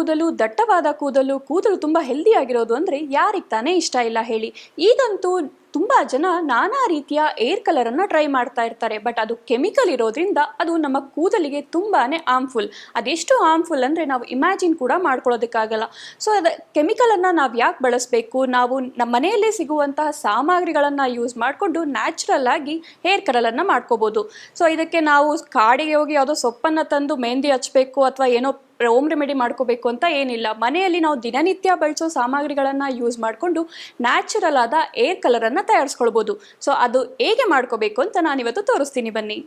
ಕೂದಲು, ದಟ್ಟವಾದ ಕೂದಲು ಕೂದಲು ತುಂಬ ಹೆಲ್ದಿ ಆಗಿರೋದು ಅಂದರೆ ಯಾರಿಗೆ ತಾನೇ ಇಷ್ಟ ಇಲ್ಲ ಹೇಳಿ. ಈಗಂತೂ ತುಂಬ ಜನ ನಾನಾ ರೀತಿಯ ಏರ್ ಕಲರನ್ನು ಟ್ರೈ ಮಾಡ್ತಾ ಇರ್ತಾರೆ. ಬಟ್ ಅದು ಕೆಮಿಕಲ್ ಇರೋದ್ರಿಂದ ಅದು ನಮ್ಮ ಕೂದಲಿಗೆ ತುಂಬಾ ಆರ್ಮ್ಫುಲ್ ಅದೆಷ್ಟು ಆರ್ಮ್ಫುಲ್ ಅಂದರೆ ನಾವು ಇಮ್ಯಾಜಿನ್ ಕೂಡ ಮಾಡ್ಕೊಳ್ಳೋದಕ್ಕಾಗಲ್ಲ. ಸೊ ಅದು ಕೆಮಿಕಲನ್ನು ನಾವು ಯಾಕೆ ಬಳಸಬೇಕು? ನಾವು ನಮ್ಮ ಮನೆಯಲ್ಲೇ ಸಿಗುವಂತಹ ಸಾಮಗ್ರಿಗಳನ್ನು ಯೂಸ್ ಮಾಡಿಕೊಂಡು ನ್ಯಾಚುರಲ್ ಆಗಿ ಹೇರ್ ಕಲರನ್ನು ಮಾಡ್ಕೋಬೋದು. ಸೊ ಇದಕ್ಕೆ ನಾವು ಕಾಡಿಗೆ ಹೋಗಿ ಯಾವುದೋ ಸೊಪ್ಪನ್ನು ತಂದು ಮೆಹಂದಿ ಹಚ್ಚಬೇಕು ಅಥವಾ ಏನೋ ಹೋಮ್ ರೆಮಿಡಿ ಮಾಡ್ಕೋಬೇಕು ಅಂತ ಏನಿಲ್ಲ. ಮನೆಯಲ್ಲಿ ನಾವು ದಿನನಿತ್ಯ ಬಳಸೋ ಸಾಮಗ್ರಿಗಳನ್ನು ಯೂಸ್ ಮಾಡಿಕೊಂಡು ನ್ಯಾಚುರಲ್ ಆದ ಏರ್ ಕಲರನ್ನು ತಯಾರಿಸ್ಕೊಳ್ಬೋದು. ಸೊ ಅದು ಹೇಗೆ ಮಾಡ್ಕೋಬೇಕು ಅಂತ ನಾನು ಇವತ್ತು ತೋರಿಸ್ತೀನಿ ಬನ್ನಿ.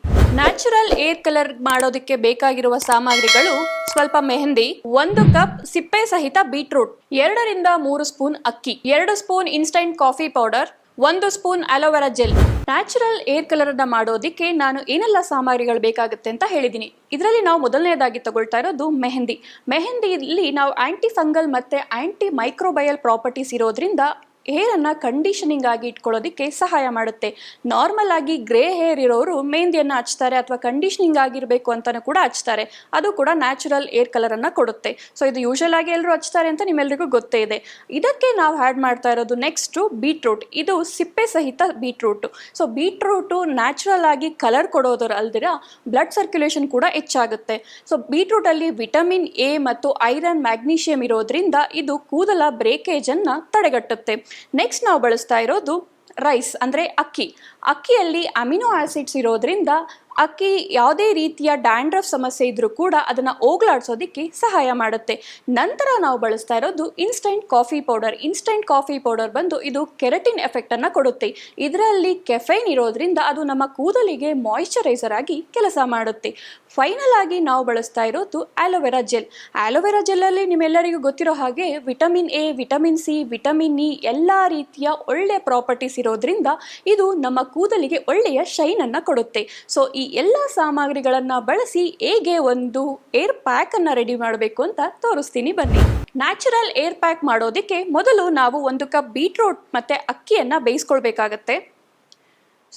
ನ್ಯಾಚುರಲ್ ಏರ್ ಕಲರ್ ಮಾಡೋದಕ್ಕೆ ಬೇಕಾಗಿರುವ ಸಾಮಗ್ರಿಗಳು ಸ್ವಲ್ಪ ಮೆಹಂದಿ, ಒಂದು ಕಪ್ ಸಿಪ್ಪೆ ಸಹಿತ ಬೀಟ್ರೂಟ್ ಎರಡರಿಂದ ಮೂರು ಸ್ಪೂನ್ ಅಕ್ಕಿ, ಎರಡು ಸ್ಪೂನ್ ಇನ್ಸ್ಟಂಟ್ ಕಾಫಿ ಪೌಡರ್ ಒಂದು spoon aloe vera gel. Natural hair colour ಅನ್ನ ಮಾಡೋದಕ್ಕೆ ನಾನು ಏನೆಲ್ಲ ಸಾಮಗ್ರಿಗಳು ಬೇಕಾಗುತ್ತೆ ಅಂತ ಹೇಳಿದ್ದೀನಿ. ಇದರಲ್ಲಿ ನಾವು ಮೊದಲನೇದಾಗಿ ತಗೊಳ್ತಾ ಇರೋದು ಮೆಹಂದಿ. ಮೆಹಂದಿಯಲ್ಲಿ ನಾವು ಆಂಟಿ ಫಂಗಲ್ ಮತ್ತೆ ಆಂಟಿ ಮೈಕ್ರೋಬಯಲ್ ಪ್ರಾಪರ್ಟೀಸ್ ಇರೋದ್ರಿಂದ ಹೇರನ್ನು ಕಂಡೀಷನಿಂಗ್ ಆಗಿ ಇಟ್ಕೊಳ್ಳೋದಕ್ಕೆ ಸಹಾಯ ಮಾಡುತ್ತೆ. ನಾರ್ಮಲ್ ಆಗಿ ಗ್ರೇ ಹೇರ್ ಇರೋರು ಮೆಹಂದಿಯನ್ನು ಹಚ್ತಾರೆ ಅಥವಾ ಕಂಡೀಷನಿಂಗ್ ಆಗಿರಬೇಕು ಅಂತಲೂ ಕೂಡ ಹಚ್ತಾರೆ. ಅದು ಕೂಡ ನ್ಯಾಚುರಲ್ ಏರ್ ಕಲರನ್ನು ಕೊಡುತ್ತೆ. ಸೊ ಇದು ಯೂಶಲ್ ಆಗಿ ಎಲ್ಲರೂ ಹಚ್ತಾರೆ ಅಂತ ನಿಮ್ಮೆಲ್ಲರಿಗೂ ಗೊತ್ತೇ ಇದೆ. ಇದಕ್ಕೆ ನಾವು ಆ್ಯಡ್ ಮಾಡ್ತಾ ಇರೋದು ನೆಕ್ಸ್ಟು ಬೀಟ್ರೂಟ್ ಇದು ಸಿಪ್ಪೆ ಸಹಿತ ಬೀಟ್ರೂಟು ಸೊ ಬೀಟ್ರೂಟು ನ್ಯಾಚುರಲ್ ಆಗಿ ಕಲರ್ ಕೊಡೋದರ ಅಲ್ದಿರ ಬ್ಲಡ್ ಸರ್ಕ್ಯುಲೇಷನ್ ಕೂಡ ಹೆಚ್ಚಾಗುತ್ತೆ. ಸೊ ಬೀಟ್ರೂಟಲ್ಲಿ ವಿಟಮಿನ್ ಎ ಮತ್ತು ಐರನ್ ಮ್ಯಾಗ್ನೀಷಿಯಂ ಇರೋದ್ರಿಂದ ಇದು ಕೂದಲ ಬ್ರೇಕೇಜನ್ನು ತಡೆಗಟ್ಟುತ್ತೆ. ನೆಕ್ಸ್ಟ್ ನಾವು ಬಳಸ್ತಾ ಇರೋದು ರೈಸ್ ಅಂದರೆ ಅಕ್ಕಿ. ಅಕ್ಕಿಯಲ್ಲಿ ಅಮಿನೋ ಆಸಿಡ್ಸ್ ಇರೋದ್ರಿಂದ ಅಕ್ಕಿ ಯಾವುದೇ ರೀತಿಯ ಡ್ಯಾಂಡ್ರಫ್ ಸಮಸ್ಯೆ ಇದ್ರೂ ಕೂಡ ಅದನ್ನು ಹೋಗ್ಲಾಡ್ಸೋದಕ್ಕೆ ಸಹಾಯ ಮಾಡುತ್ತೆ. ನಂತರ ನಾವು ಬಳಸ್ತಾ ಇರೋದು instant coffee powder. Instant coffee powder ಬಂದು ಇದು ಕೆರಟಿನ್ ಎಫೆಕ್ಟನ್ನು ಕೊಡುತ್ತೆ. ಇದರಲ್ಲಿ ಕೆಫೈನ್ ಇರೋದ್ರಿಂದ ಅದು ನಮ್ಮ ಕೂದಲಿಗೆ ಮಾಯಿಶ್ಚರೈಸರ್ ಆಗಿ ಕೆಲಸ ಮಾಡುತ್ತೆ. ಫೈನಲ್ ಆಗಿ ನಾವು ಬಳಸ್ತಾ ಇರೋದು ಆಲೋವೆರಾ ಜೆಲ್. ಆಲೋವೆರಾ ಜೆಲ್ಲಲ್ಲಿ ನಿಮ್ಮೆಲ್ಲರಿಗೂ ಗೊತ್ತಿರೋ ಹಾಗೆ vitamin A, vitamin C, vitamin E ಎಲ್ಲ ರೀತಿಯ ಒಳ್ಳೆಯ ಪ್ರಾಪರ್ಟೀಸ್ ಇರೋದ್ರಿಂದ ಇದು ನಮ್ಮ ಕೂದಲಿಗೆ ಒಳ್ಳೆಯ ಶೈನನ್ನು ಕೊಡುತ್ತೆ. ಸೊ ಈ ಎಲ್ಲ ಸಾಮಗ್ರಿಗಳನ್ನು ಬಳಸಿ ಹೇಗೆ ಒಂದು ಏರ್ ಪ್ಯಾಕನ್ನು ರೆಡಿ ಮಾಡಬೇಕು ಅಂತ ತೋರಿಸ್ತೀನಿ ಬನ್ನಿ. ನ್ಯಾಚುರಲ್ ಏರ್ ಪ್ಯಾಕ್ ಮಾಡೋದಕ್ಕೆ ಮೊದಲು ನಾವು ಒಂದು ಕಪ್ ಬೀಟ್ರೂಟ್ ಮತ್ತು ಅಕ್ಕಿಯನ್ನು ಬೇಯಿಸ್ಕೊಳ್ಬೇಕಾಗತ್ತೆ.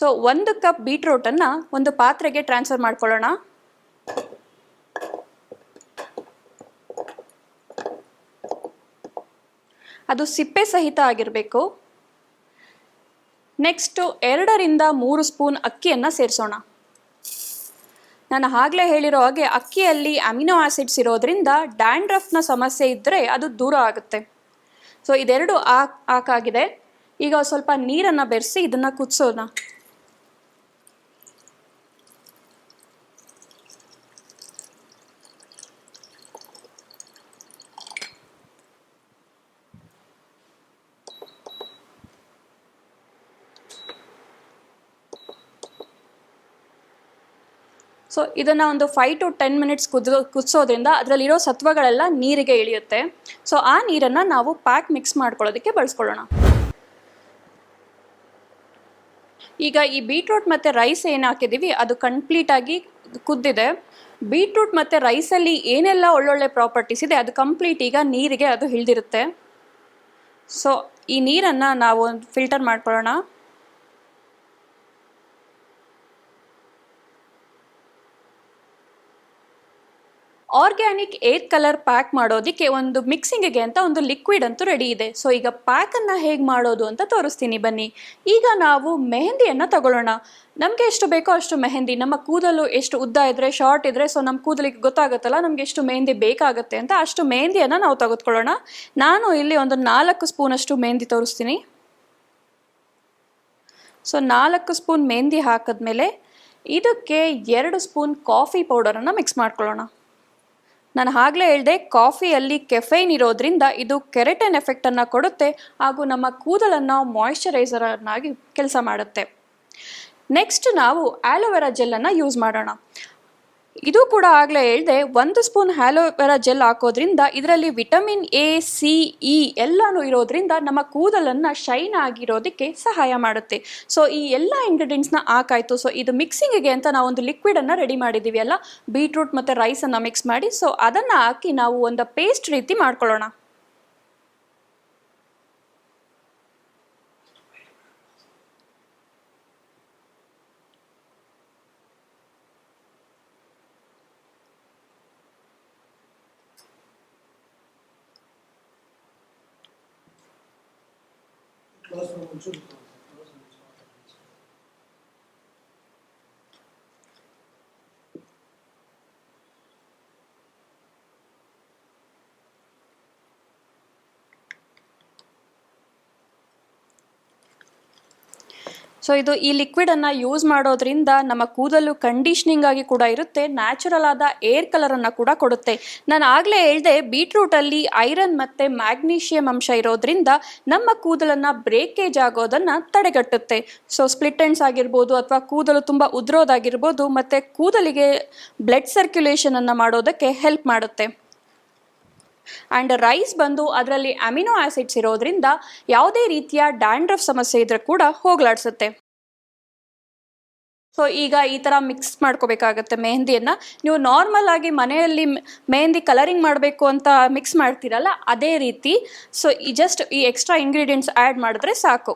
ಸೊ ಒಂದು ಕಪ್ ಬೀಟ್ರೂಟನ್ನು ಒಂದು ಪಾತ್ರೆಗೆ ಟ್ರಾನ್ಸ್ಫರ್ ಮಾಡ್ಕೊಳ್ಳೋಣ. ಅದು ಸಿಪ್ಪೆ ಸಹಿತ ಆಗಿರಬೇಕು. ನೆಕ್ಸ್ಟು ಎರಡರಿಂದ ಮೂರು ಸ್ಪೂನ್ ಅಕ್ಕಿಯನ್ನು ಸೇರಿಸೋಣ. ನಾನು ಆಗಲೇ ಹೇಳಿರೋ ಹಾಗೆ ಅಕ್ಕಿಯಲ್ಲಿ ಅಮಿನೋ ಆಸಿಡ್ಸ್ ಇರೋದ್ರಿಂದ ಡ್ಯಾಂಡ್ರಫ್ನ ಸಮಸ್ಯೆ ಇದ್ದರೆ ಅದು ದೂರ ಆಗುತ್ತೆ. ಸೊ ಇದೆರಡು ಆಕ್ ಆಕಾಗಿದೆ. ಈಗ ಸ್ವಲ್ಪ ನೀರನ್ನು ಬೆರೆಸಿ ಇದನ್ನು ಕುದಿಸೋಣ. ಸೊ ಇದನ್ನು ಒಂದು ಫೈವ್ ಟು ಟೆನ್ ಮಿನಿಟ್ಸ್ ಕುದಿಸೋ ಕುದಿಸೋದ್ರಿಂದ ಅದರಲ್ಲಿರೋ ಸತ್ವಗಳೆಲ್ಲ ನೀರಿಗೆ ಇಳಿಯುತ್ತೆ. ಸೊ ಆ ನೀರನ್ನು ನಾವು ಪ್ಯಾಕ್ ಮಿಕ್ಸ್ ಮಾಡ್ಕೊಳ್ಳೋದಕ್ಕೆ ಬಳಸ್ಕೊಳ್ಳೋಣ. ಈಗ ಈ ಬೀಟ್ರೂಟ್ ಮತ್ತು ರೈಸ್ ಏನು ಹಾಕಿದ್ದೀವಿ ಅದು ಕಂಪ್ಲೀಟಾಗಿ ಕುದ್ದಿದೆ. ಬೀಟ್ರೂಟ್ ಮತ್ತು ರೈಸಲ್ಲಿ ಏನೆಲ್ಲ ಒಳ್ಳೊಳ್ಳೆ ಪ್ರಾಪರ್ಟೀಸ್ ಇದೆ, ಅದು ಕಂಪ್ಲೀಟ್ ಈಗ ನೀರಿಗೆ ಅದು ಹಿಳ್ದಿರುತ್ತೆ. ಸೊ ಈ ನೀರನ್ನು ನಾವು ಫಿಲ್ಟರ್ ಮಾಡ್ಕೊಳ್ಳೋಣ. ಆರ್ಗ್ಯಾನಿಕ್ ಏರ್ ಕಲರ್ ಪ್ಯಾಕ್ ಮಾಡೋದಕ್ಕೆ ಒಂದು ಮಿಕ್ಸಿಂಗಿಗೆ ಅಂತ ಒಂದು ಲಿಕ್ವಿಡ್ ಅಂತೂ ರೆಡಿ ಇದೆ. ಸೊ ಈಗ ಪ್ಯಾಕನ್ನು ಹೇಗೆ ಮಾಡೋದು ಅಂತ ತೋರಿಸ್ತೀನಿ ಬನ್ನಿ. ಈಗ ನಾವು ಮೆಹಂದಿಯನ್ನು ತಗೊಳ್ಳೋಣ. ನಮಗೆ ಎಷ್ಟು ಬೇಕೋ ಅಷ್ಟು ಮೆಹಂದಿ, ನಮ್ಮ ಕೂದಲು ಎಷ್ಟು ಉದ್ದ ಇದ್ದರೆ ಶಾರ್ಟ್ ಇದ್ದರೆ ಸೊ ನಮ್ಮ ಕೂದಲಿಗೆ ಗೊತ್ತಾಗುತ್ತಲ್ಲ, ನಮಗೆ ಎಷ್ಟು ಮೆಹಂದಿ ಬೇಕಾಗುತ್ತೆ ಅಂತ ಅಷ್ಟು ಮೆಹಂದಿಯನ್ನು ನಾವು ತೆಗೆದುಕೊಳ್ಳೋಣ ನಾನು ಇಲ್ಲಿ ಒಂದು ನಾಲ್ಕು ಸ್ಪೂನಷ್ಟು ಮೆಹಂದಿ ತೋರಿಸ್ತೀನಿ. ಸೊ ನಾಲ್ಕು ಸ್ಪೂನ್ ಮೆಹಂದಿ ಹಾಕಿದ್ಮೇಲೆ ಇದಕ್ಕೆ ಎರಡು ಸ್ಪೂನ್ ಕಾಫಿ ಪೌಡರನ್ನು ಮಿಕ್ಸ್ ಮಾಡ್ಕೊಳ್ಳೋಣ. ನಾನು ಆಗಲೇ ಹೇಳಿದೆ, ಕಾಫಿಯಲ್ಲಿ ಕೆಫೈನ್ ಇರೋದ್ರಿಂದ ಇದು ಕೆರೆಟನ್ ಎಫೆಕ್ಟನ್ನು ಕೊಡುತ್ತೆ ಹಾಗೂ ನಮ್ಮ ಕೂದಲನ್ನು ಮಾಯಿಶ್ಚರೈಸರನ್ನಾಗಿ ಕೆಲಸ ಮಾಡುತ್ತೆ. ನೆಕ್ಸ್ಟ್ ನಾವು ಆಲೋವೆರಾ ಜೆಲ್ಲನ್ನು ಯೂಸ್ ಮಾಡೋಣ. ಇದು ಕೂಡ ಆಗಲೇ ಹೇಳಿದೆ, ಒಂದು ಸ್ಪೂನ್ ಆಲೋವೆರಾ ಜೆಲ್ ಹಾಕೋದ್ರಿಂದ ಇದರಲ್ಲಿ ವಿಟಮಿನ್ ಎ, ಸಿ, ಇ ಎಲ್ಲಾನು ಇರೋದ್ರಿಂದ ನಮ್ಮ ಕೂದಲನ್ನು ಶೈನ್ ಆಗಿರೋದಕ್ಕೆ ಸಹಾಯ ಮಾಡುತ್ತೆ. ಸೊ ಈ ಎಲ್ಲ ಇಂಗ್ರೀಡಿಯೆಂಟ್ಸ್ನ ಹಾಕಾಯ್ತು. ಸೊ ಇದು ಮಿಕ್ಸಿಂಗಿಗೆ ಅಂತ ನಾವು ಒಂದು ಲಿಕ್ವಿಡನ್ನು ರೆಡಿ ಮಾಡಿದ್ದೀವಿ ಅಲ್ಲ? ಬೀಟ್ರೂಟ್ ಮತ್ತು ರೈಸನ್ನು ಮಿಕ್ಸ್ ಮಾಡಿ. ಸೊ ಅದನ್ನು ಹಾಕಿ ನಾವು ಒಂದು ಪೇಸ್ಟ್ ರೀತಿ ಮಾಡ್ಕೊಳ್ಳೋಣ. Plus one, two. ಸೊ ಇದು ಈ ಲಿಕ್ವಿಡ್ ಅನ್ನ ಯೂಸ್ ಮಾಡೋದ್ರಿಂದ ನಮ್ಮ ಕೂದಲು ಕಂಡೀಷನಿಂಗ್ ಆಗಿ ಕೂಡ ಇರುತ್ತೆ ನ್ಯಾಚುರಲ್ ಆದ ಏರ್ ಕಲರನ್ನು ಕೂಡ ಕೊಡುತ್ತೆ. ನಾನು ಆಗಲೇ ಹೇಳಿದೆ ಬೀಟ್ರೂಟಲ್ಲಿ ಐರನ್ ಮತ್ತೆ ಮ್ಯಾಗ್ನೀಷಿಯಂ ಅಂಶ ಇರೋದ್ರಿಂದ ನಮ್ಮ ಕೂದಲನ್ನ ಬ್ರೇಕೇಜ್ ಆಗೋದನ್ನ ತಡೆಗಟ್ಟುತ್ತೆ. ಸೊ ಸ್ಪ್ಲಿಟ್ ಎಂಡ್ಸ್ ಆಗಿರ್ಬೋದು ಅಥವಾ ಕೂದಲು ತುಂಬ ಉದ್ರೋದಾಗಿರ್ಬೋದು, ಮತ್ತೆ ಕೂದಲಿಗೆ ಬ್ಲಡ್ ಸರ್ಕ್ಯುಲೇಷನನ್ನು ಮಾಡೋದಕ್ಕೆ ಹೆಲ್ಪ್ ಮಾಡುತ್ತೆ. ಆ್ಯಂಡ್ ರೈಸ್ ಬಂದು ಅದರಲ್ಲಿ ಅಮಿನೋ ಆಸಿಡ್ಸ್ ಇರೋದ್ರಿಂದ ಯಾವುದೇ ರೀತಿಯ ಡ್ಯಾಂಡ್ರಫ್ ಸಮಸ್ಯೆ ಇದ್ರೆ ಕೂಡ ಹೋಗ್ಲಾಡಿಸುತ್ತೆ. ಸೊ ಈಗ ಈ ಥರ ಮಿಕ್ಸ್ ಮಾಡ್ಕೋಬೇಕಾಗತ್ತೆ ಮೆಹಂದಿಯನ್ನು. ನೀವು ನಾರ್ಮಲ್ ಆಗಿ ಮನೆಯಲ್ಲಿ ಮೆಹಂದಿ ಕಲರಿಂಗ್ ಮಾಡಬೇಕು ಅಂತ ಮಿಕ್ಸ್ ಮಾಡ್ತೀರಲ್ಲ, ಅದೇ ರೀತಿ. ಸೊ ಈ ಜಸ್ಟ್ ಈ ಎಕ್ಸ್ಟ್ರಾ ಇಂಗ್ರೀಡಿಯೆಂಟ್ಸ್ ಆ್ಯಡ್ ಮಾಡಿದ್ರೆ ಸಾಕು.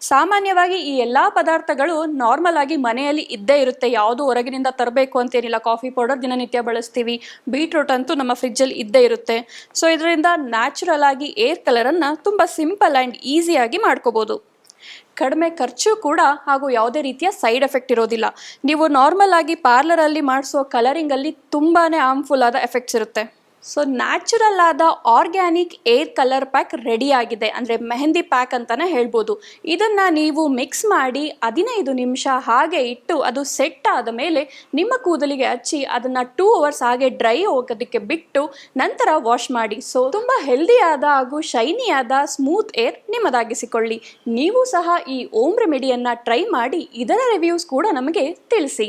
ಸಾಮಾನ್ಯವಾಗಿ ಈ ಎಲ್ಲ ಪದಾರ್ಥಗಳು ನಾರ್ಮಲ್ ಆಗಿ ಮನೆಯಲ್ಲಿ ಇದ್ದೇ ಇರುತ್ತೆ. ಯಾವುದು ಹೊರಗಿನಿಂದ ತರಬೇಕು ಅಂತೇನಿಲ್ಲ. ಕಾಫಿ ಪೌಡರ್ ದಿನನಿತ್ಯ ಬಳಸ್ತೀವಿ. ಬೀಟ್ರೂಟ್ ಅಂತೂ ನಮ್ಮ ಫ್ರಿಜ್ಜಲ್ಲಿ ಇದ್ದೇ ಇರುತ್ತೆ. ಸೊ ಇದರಿಂದ ನ್ಯಾಚುರಲ್ ಆಗಿ ಏರ್ ಕಲರನ್ನು ತುಂಬ ಸಿಂಪಲ್ ಆ್ಯಂಡ್ ಈಸಿಯಾಗಿ ಮಾಡ್ಕೋಬೋದು. ಕಡಿಮೆ ಖರ್ಚು ಕೂಡ ಹಾಗೂ ಯಾವುದೇ ರೀತಿಯ ಸೈಡ್ ಎಫೆಕ್ಟ್ ಇರೋದಿಲ್ಲ. ನೀವು ನಾರ್ಮಲ್ ಆಗಿ ಪಾರ್ಲರಲ್ಲಿ ಮಾಡಿಸೋ ಕಲರಿಂಗಲ್ಲಿ ತುಂಬಾ ಹಾರ್ಮ್ಫುಲ್ ಆದ ಎಫೆಕ್ಟ್ಸ್ ಇರುತ್ತೆ. ಸೊ ನ್ಯಾಚುರಲ್ ಆದ organic hair colour pack ready ಆಗಿದೆ. ಅಂದರೆ ಮೆಹಂದಿ ಪ್ಯಾಕ್ ಅಂತಲೇ ಹೇಳ್ಬೋದು. ಇದನ್ನು ನೀವು ಮಿಕ್ಸ್ ಮಾಡಿ ಹದಿನೈದು ನಿಮಿಷ ಹಾಗೆ ಇಟ್ಟು ಅದು ಸೆಟ್ ಆದ ಮೇಲೆ ನಿಮ್ಮ ಕೂದಲಿಗೆ ಹಚ್ಚಿ ಅದನ್ನು ಟೂ ಅವರ್ಸ್ ಹಾಗೆ ಡ್ರೈ ಹೋಗೋದಕ್ಕೆ ಬಿಟ್ಟು ನಂತರ ವಾಶ್ ಮಾಡಿ. ಸೊ ತುಂಬ ಹೆಲ್ದಿಯಾದ ಹಾಗೂ ಶೈನಿಯಾದ ಸ್ಮೂತ್ ಏರ್ ನಿಮ್ಮದಾಗಿಸಿಕೊಳ್ಳಿ. ನೀವು ಸಹ ಈ ಓಮ್ ರೆಮಿಡಿಯನ್ನು ಟ್ರೈ ಮಾಡಿ, ಇದರ ರಿವ್ಯೂಸ್ ಕೂಡ ನಮಗೆ ತಿಳಿಸಿ.